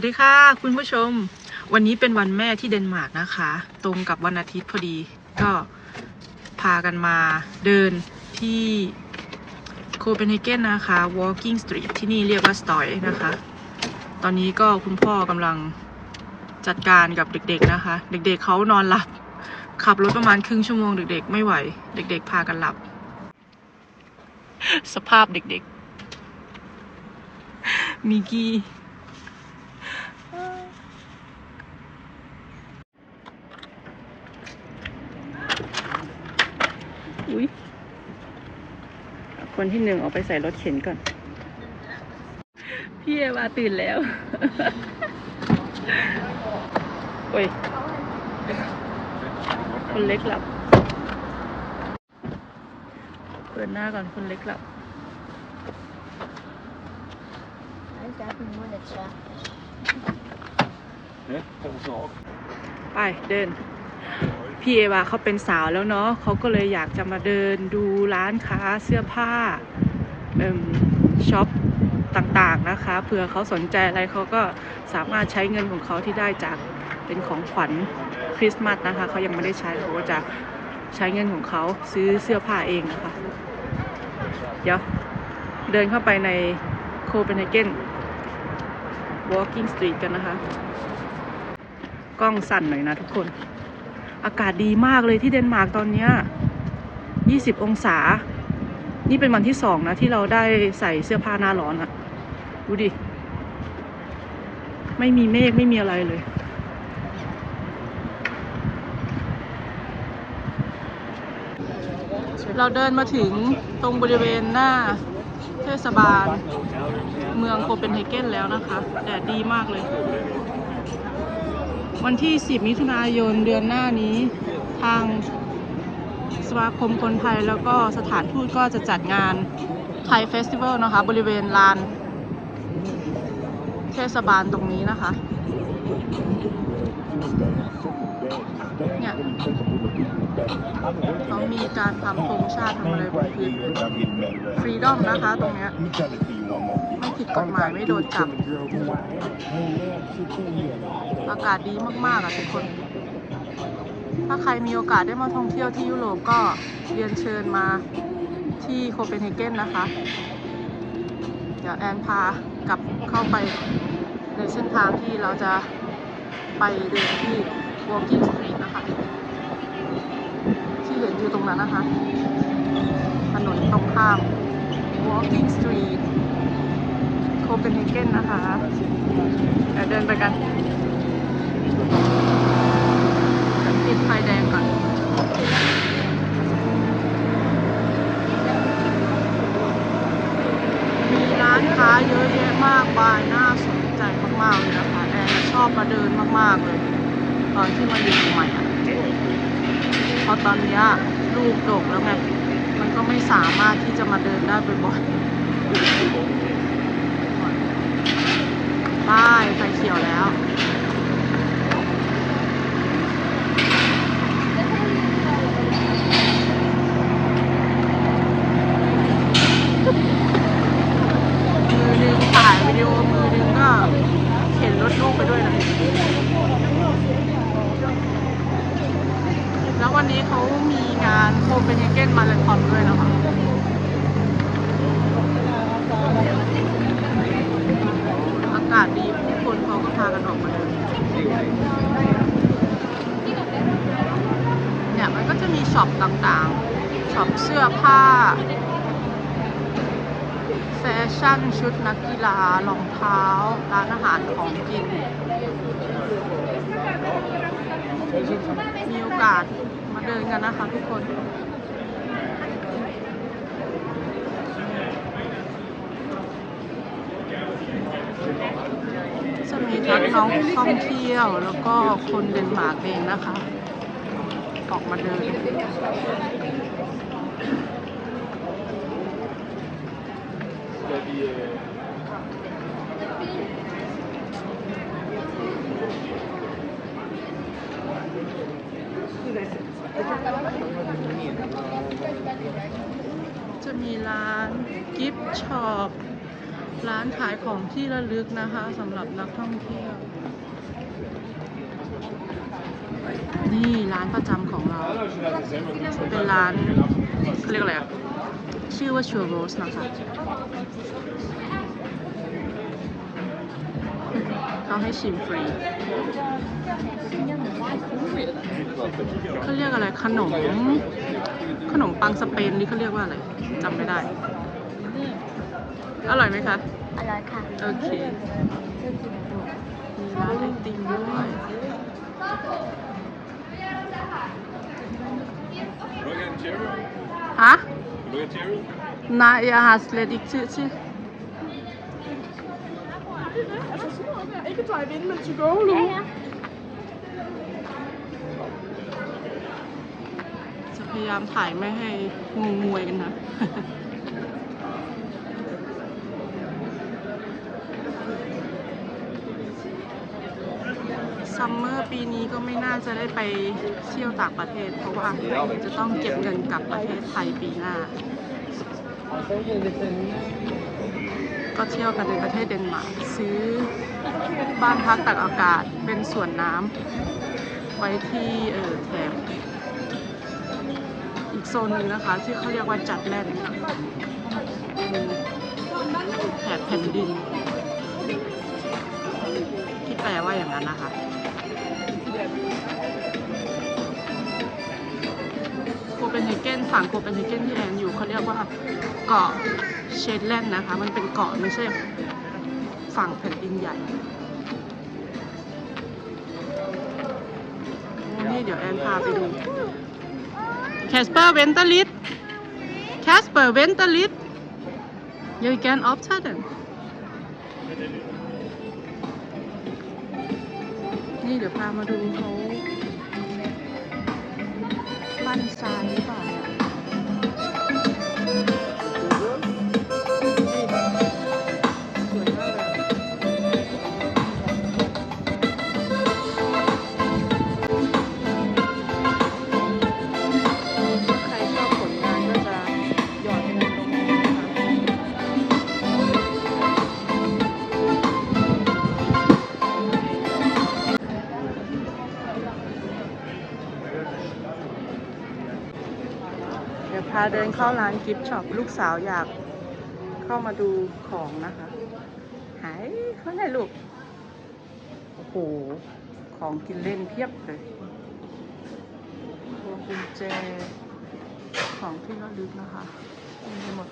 สวัสดีค่ะคุณผู้ชม วันนี้เป็นวันแม่ที่เดนมาร์กนะคะ ตรงกับวันอาทิตย์พอดีก็พากันมาเดินที่โคเปนเฮเกนนะคะ Walking Street ที่นี่เรียกว่าสตอยนะคะ ตอนนี้ก็คุณพ่อกำลังจัดการกับเด็กๆนะคะ เด็กๆเขานอนหลับ ขับรถประมาณครึ่งชั่วโมงเด็กๆ ไม่ไหว เด็กๆ พากันหลับ สภาพเด็กๆ มิก คนที่หนึ่งเอาไปใส่รถเข็นก่อน พี่เอวาตื่นแล้ว โอ้ย คนเล็กหลับ เปิดหน้าก่อนคนเล็กหลับ ไปเดิน พี่เอวาเขาเป็นสาวแล้วเนาะเขาก็เลยอยากจะมาเดินดูร้านค้าเสื้อผ้าช็อปต่างๆนะคะเผื่อเขาสนใจอะไรเขาก็สามารถใช้เงินของเขาที่ได้จากเป็นของขวัญคริสต์มาสนะคะเขายังไม่ได้ใช้เขาก็จะใช้เงินของเขาซื้อเสื้อผ้าเองนะคะเดี๋ยวเดินเข้าไปในโคเปนเฮเกน Walking Street กันนะคะ กล้องสั่นหน่อยนะทุกคน อากาศดีมากเลยที่เดนมาร์กตอนเนี้ย20 องศา นี่เป็นวันที่สองนะ ที่เราได้ใส่เสื้อผ้าหน้าร้อนอะดูดิ ไม่มีเมฆไม่มีอะไรเลย เราเดินมาถึงตรงบริเวณหน้าเทศบาล เมืองโคเปนเฮเกนแล้วนะคะ แดดดีมากเลย วันที่ 10 มิถุนายนเดือนหน้านี้ทางสมาคมคนไทยแล้วก็สถานทูตก็จะจัดงานไทยเฟสติวัลนะคะ บริเวณลานเทศบาลตรงนี้นะคะเนี่ย เขามีการทำธงชาติทำอะไรบนพื้นฟรีดอมนะคะตรงเนี้ยไม่ผิดกฎหมายไม่โดนจับ อากาศดีมากๆอะทุกคน ถ้าใครมีโอกาสได้มาท่องเที่ยวที่ยุโรปก็เรียนเชิญมาที่โคเปนเฮเกนนะคะ เดี๋ยวแอนพากลับเข้าไปในเส้นทางที่เราจะไปเดินที่ Walking Street นะคะ ที่เห็น อยู่ตรงนั้นนะคะ ถนนตรงข้าม Walking Street โคเปนเฮเกนนะคะ เดี๋ยวเดินไปกัน ติดไฟแดงก่อน มีร้านค้าเยอะแยะมากมายน่าสนใจมาก ๆ เลยนะคะ แอนชอบมาเดินมาก ๆ เลย ตอนที่มาอยู่ใหม่อะพอตอนเนี้ยลูกดกแล้วไง มันก็ไม่สามารถที่จะมาเดินได้บ่อยๆป้ายไฟเขียวแล้ว มือหนึงถ่ายวิดีโอมือหนึงก็เข็นรถลูกไปด้วยนะ แล้ววันนี้เขามีงานโคเปนเฮเกนมาราธอนด้วยนะคะ อากาศดีผู้คนเขาก็พากันออกมาเดินเนี่ยมันก็จะมีช็อปต่างๆ ช็อปเสื้อผ้า แฟชั่นชุดนักกีฬารองเท้า ร้านอาหารของกิน มีโอกาสมาเดินกันนะคะทุกคนจะมีทั้งน้องท่องเที่ยวแล้วก็คนเดนมาร์กเองนะคะ ออกมาเดิน จะมีร้านกิฟต์ช็อปร้านขายของที่ระลึกนะคะสำหรับนักท่องเที่ยว นี่ร้านประจำของเรา เป็นร้านเขาเรียกอะไรอะชื่อว่าชัวโรสนะคะ เขาให้ชิมฟรีเขาเรียกอะไรขนม ขนมปังสเปนนี่เขาเรียกว่าอะไรจำไม่ได้ อร่อยไหมคะ อร่อยค่ะ โอเคมีร้านไอติมด้วยฮะ Nej, jeg har slet ikke tid til. Ikke drive in, men to go, Ja, Lu. ja. จะพยายามถ่ายไม่ให้งงงวยกันนะ ซัมเมอร์ปีนี้ก็ไม่น่าจะได้ไปเที่ยวต่างประเทศ เพราะว่าจะต้องเก็บเงินกลับประเทศไทยปีหน้า ก็เที่ยวกันในประเทศเดนมาร์กซื้อบ้านพักตักอากาศเป็นสวนน้ำไว้ที่เออแถบอีกโซนหนึ่งนะคะ ที่เขาเรียกว่าจัดแลนด์เป็นแถบแผ่นดิน ที่แปลว่าอย่างนั้นนะคะโคเปนเฮเกนฝั่งโคเปนเฮเกนที่แอนอยู่เขาเรียกว่าเกาะ เชดแลนด์นะคะ มันเป็นเกาะไม่ใช่ฝั่งแผ่นดินใหญ่นี่เดี๋ยวแอนพาไปดูแคสเปอร์เวนเตอร์ลิสแคสเปอร์เวนเตอร์ลิสยูแกนออฟทัดนี่เดี๋ยวพามาดูเขาปั้นทรายหรือเปล่า พาเดินเข้าร้านกิฟต์ช็อปลูกสาวอยากเข้ามาดูของนะคะ หายเขาไหนลูก โอ้โห ของกินเล่นเพียบเลยพวงกุญแจ ของที่ระลึกนะคะมีหมด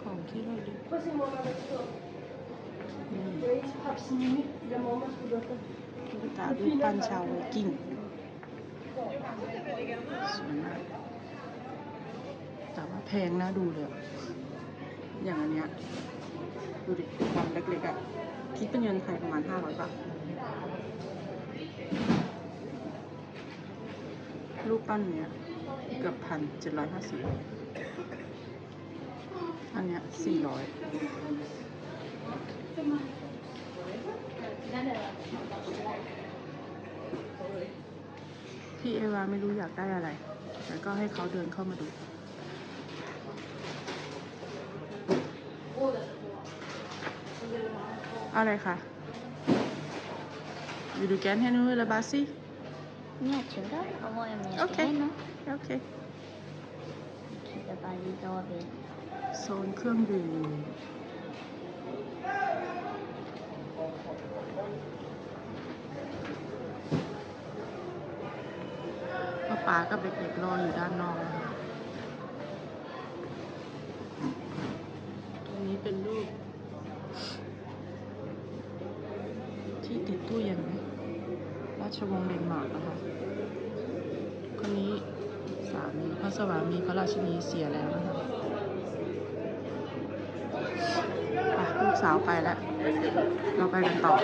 ของที่ระลึกนี่ ตุ๊กตารูปปั้นชาวไวกิ้งสวยมากแต่ว่าแพงนะดูเลย อย่างอันเนี้ย ดูดิความเล็กๆอะ คิดเป็นเงินไทยประมาณ500บาทรูปปั้นเนี้ยเกือบพันเจ็ดร้อยห้าสิบอันเนี้ยสี่ร้อย พี่เอวาไม่รู้อยากได้อะไรแต่ก็ให้เขาเดินเข้ามาดูอะไรคะวิดูแกนให้หนูละบาสิ Miniatyrer? Och vad är miniatyrer Okej. nu? โอเค Titta bara lite av det. โซนเครื่องดื่ม ป๋ากับเด็กๆรออยู่ด้านนอกนะคะตรงนี้เป็นรูป ที่ติดตู้เย็นราชวงศ์เดนมาร์กนะคะ คนนี้สามีพระสวามีพระราชินีเสียแล้วนะคะลูกสาวไปแล้ว เราไปกันต่อ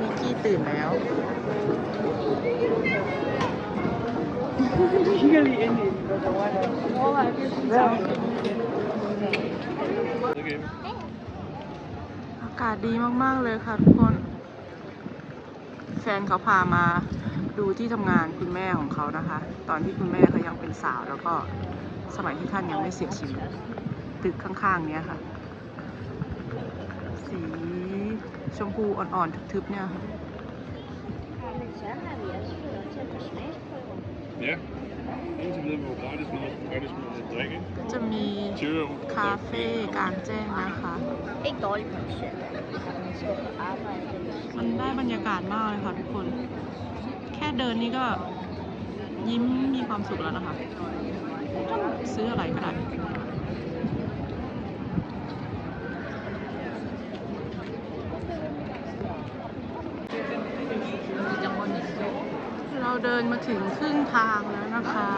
มิกกี้ ตื่นแล้วอากาศดีมาก ๆ เลยค่ะทุกคน แฟนเขาพามาดูที่ทำงานคุณแม่ของเขานะคะ ตอนที่คุณแม่เขายังเป็นสาวแล้วก็สมัยที่ท่านยังไม่เสียชีวิตตึกข้างๆเนี้ยค่ะ สีชมพูอ่อนๆทึบๆเนี่ยค่ะ Ja. Indtil videre med gratis mad, gratis mad og drikke. ก็จะมี Tyve คาเฟ่กลางแจ้งนะคะ Ikke dårlig pension. Man skal på arbejde. มันได้บรรยากาศมากเลยค่ะทุกคน แค่เดินนี่ก็ยิ้มมีความสุขแล้วนะคะ ซื้ออะไรก็ได้ เราเดินมาถึงครึ่งทางแล้วนะคะ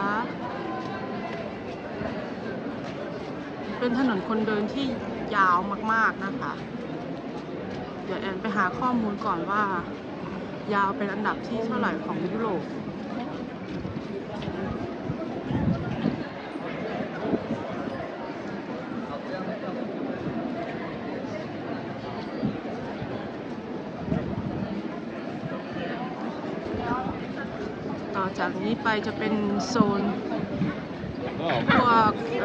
เป็นถนนคนเดินที่ยาวมากๆนะคะ เดี๋ยวแอนไปหาข้อมูลก่อนว่า ยาวเป็นอันดับที่เท่าไหร่ของยุโรป ต่อจาก นี้ไปจะเป็นโซนพวกเ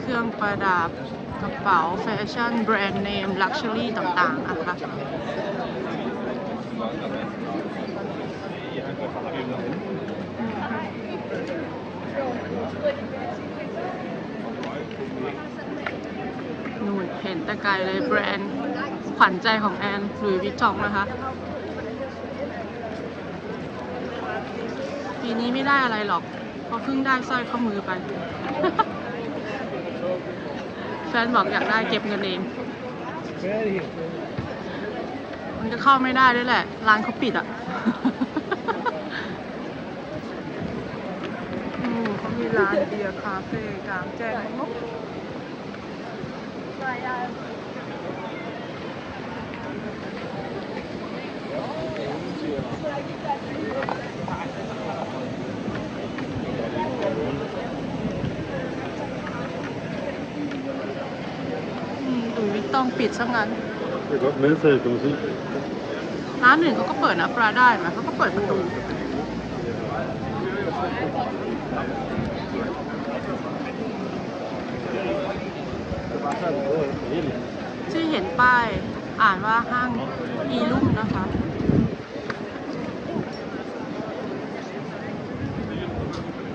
เครื่องประดับกระเป๋าแฟชั่นแบรนด์เนม ลักชัวรี่ต่างๆนะคะนู่นเห็นต่ไกลเลยแบรนด์ขวัญใจของแอนหลุยวิตตองนะคะ ปีนี้ไม่ได้อะไรหรอกเพราะเพิ่งได้สร้อยข้อมือไป แฟนบอกอยากได้เก็บเงินเอง มันก็เข้าไม่ได้ด้วยแหละ ร้านเขาปิดอะมเขามีร้านเบียร์คาเฟ่กลางแจ้งงกอืมหลุยส์วิ ตตองปิดซะงั้น Det er godt medtaget, kan man sige. ร้านอื่นเขาก็เปิดนะปลาได้ไหมเขาก็เปิดประตู ที่เห็นป้ายอ่านว่าห้างอีลุ่มนะคะ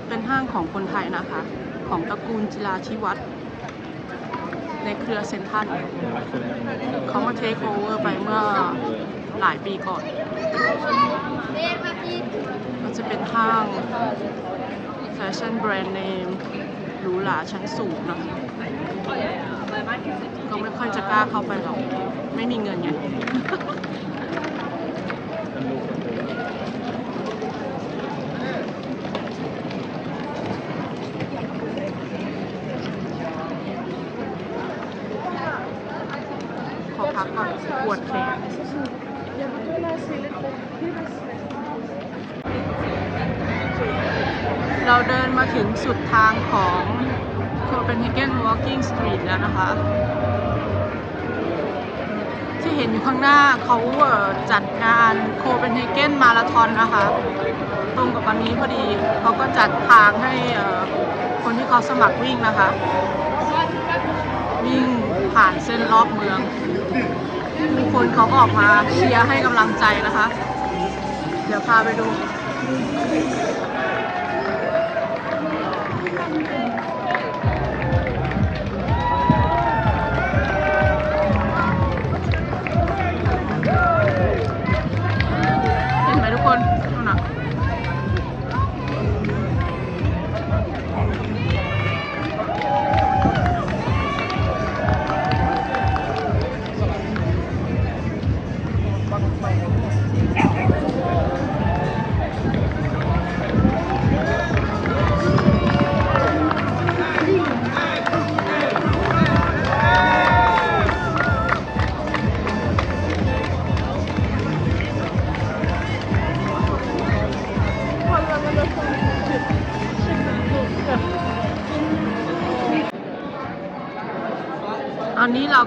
เป็นห้างของคนไทยนะคะ ของตระกูลจิราธิวัฒน์ ในเครือเซนทัลเขามาเทคโอเวอร์ไปเมื่อหลายปีก่อน มันจะเป็นห้างแฟชั่นแบรนด์เนมหรูหราชั้นสูงนะคะก็ไม่ค่อยจะกล้าเข้าไปหรอก ไม่มีเงินไง ขอพักก่อนปวดแขน Jeg begynder at se lidt på hippie เราเดินมาถึงสุดทางของ Copenhagen Walking Street แล้วนะคะ ที่เห็นอยู่ข้างหน้าเขาจัดงาน Copenhagen Marathon นะคะ ตรงกับวันนี้พอดีเขาก็จัดทางให้คนที่เขาสมัครวิ่งนะคะ วิ่งผ่านเส้นรอบเมืองทุกคนเขาก็ออกมาเชียร์ให้กำลังใจนะคะ เดี๋ยวพาไปดู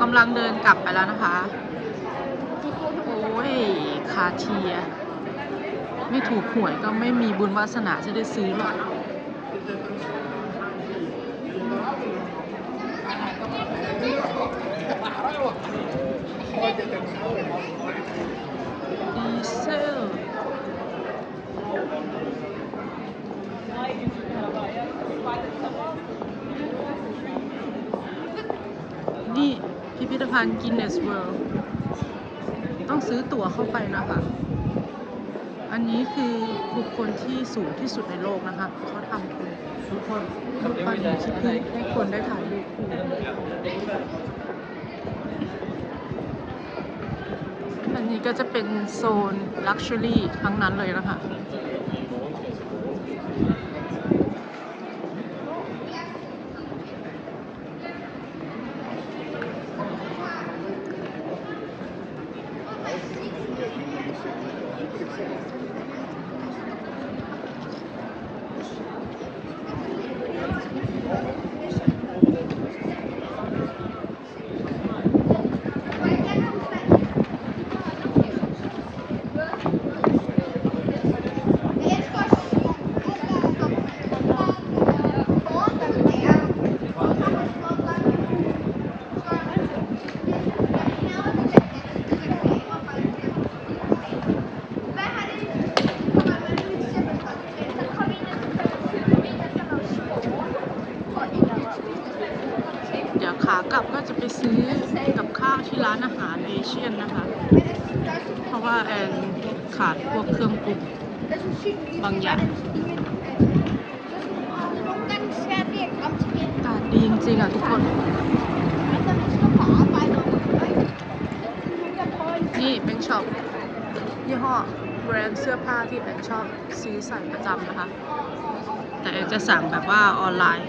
กำลังเดินกลับไปแล้วนะคะ โอ้ย คาเทีย ไม่ถูกหวยก็ไม่มีบุญวาสนาจะได้ซื้อหรอก ดีเซล นี่ พิพิธภัณฑ์ Guinness World ต้องซื้อตั๋วเข้าไปนะคะ อันนี้คือบุคคลที่สูงที่สุดในโลกนะคะเขาทำเป็นรูปปั้นที่ให้คนได้ถ่ายรูปคู่อันนี้ก็จะเป็นโซน Luxury ทั้งนั้นเลยนะคะ เดี๋ยวขากลับก็จะไปซื้อกับข้าวที่ร้านอาหารเอเชียนนะคะ เพราะว่าแอนขาดพวกเครื่องปรุง บางอย่าง อากาศดีจริงๆอะทุกคน นี่เป็นช็อปยี่ แบรนด์เสื้อผ้าที่แอนชอบซื้อใส่ประจำนะคะ แต่แอนจะสั่งแบบว่าออนไลน์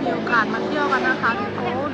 มีโอกาสมาเที่ยวกันนะคะทุกคน